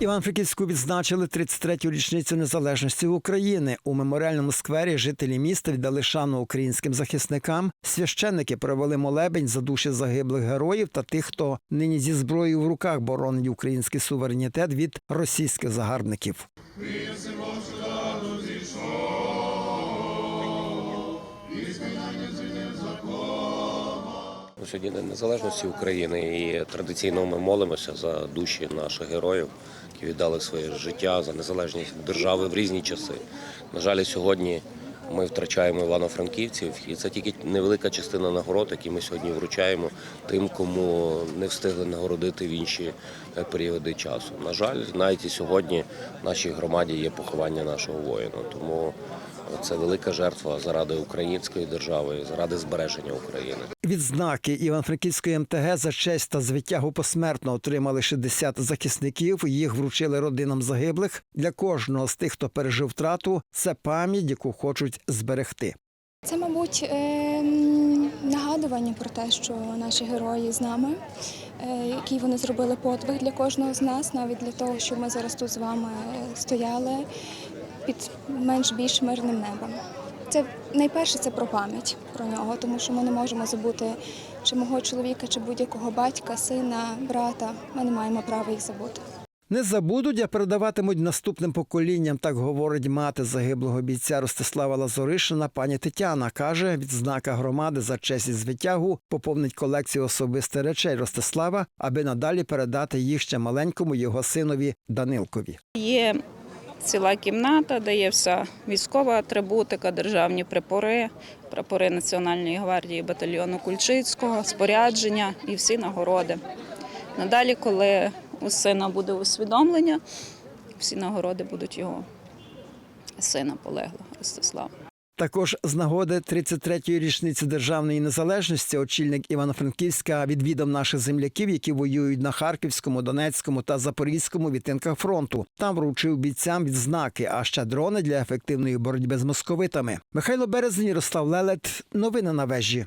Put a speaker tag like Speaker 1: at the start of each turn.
Speaker 1: Івано-Франківську відзначили 33-ю річницю незалежності України. У меморіальному сквері жителі міста віддали шану українським захисникам. Священники провели молебень за душі загиблих героїв та тих, хто нині зі зброєю в руках боронить український суверенітет від російських загарбників.
Speaker 2: Сьогодні День Незалежності України і традиційно ми молимося за душі наших героїв, які віддали своє життя за незалежність держави в різні часи. На жаль, сьогодні ми втрачаємо івано-франківців, і це тільки невелика частина нагород, які ми сьогодні вручаємо тим, кому не встигли нагородити в інші е, періоди часу. На жаль, навіть і сьогодні в нашій громаді є поховання нашого воїна. Тому це велика жертва заради української держави, заради збереження України.
Speaker 1: Відзнаки Івано-Франківської МТГ за честь та звитягу посмертно отримали 60 захисників. Їх вручили родинам загиблих. Для кожного з тих, хто пережив втрату, це пам'ять, яку хочуть зберегти.
Speaker 3: Це, мабуть, ем, нагадування про те, що наші герої з нами, е, який вони зробили подвиг для кожного з нас, навіть для того, щоб ми зараз тут з вами е, стояли під менш-більш мирним небом. Це найперше це про пам'ять про нього, тому що ми не можемо забути чи мого чоловіка, чи будь-якого батька, сина, брата. Ми не маємо права їх забути.
Speaker 1: Не забудуть, а передаватимуть наступним поколінням. Так говорить мати загиблого бійця Ростислава Лазоришина. Пані Тетяна каже, відзнака громади за честь і звитягу поповнить колекцію особистих речей Ростислава, аби надалі передати їх ще маленькому його синові Данилкові.
Speaker 4: Є ціла кімната, де є вся військова атрибутика, державні прапори, прапори Національної гвардії батальйону Кульчицького, спорядження і всі нагороди. Надалі, коли у сина буде усвідомлення, всі нагороди будуть його сина полеглого Ростислава.
Speaker 1: Також з нагоди 33-ї річниці державної незалежності очільник Івано-Франківська відвідав наших земляків, які воюють на Харківському, Донецькому та Запорізькому відтинках фронту. Там вручив бійцям відзнаки, а ще дрони для ефективної боротьби з московитами. Михайло Березень, Ярослав Лелет. Новини на вежі.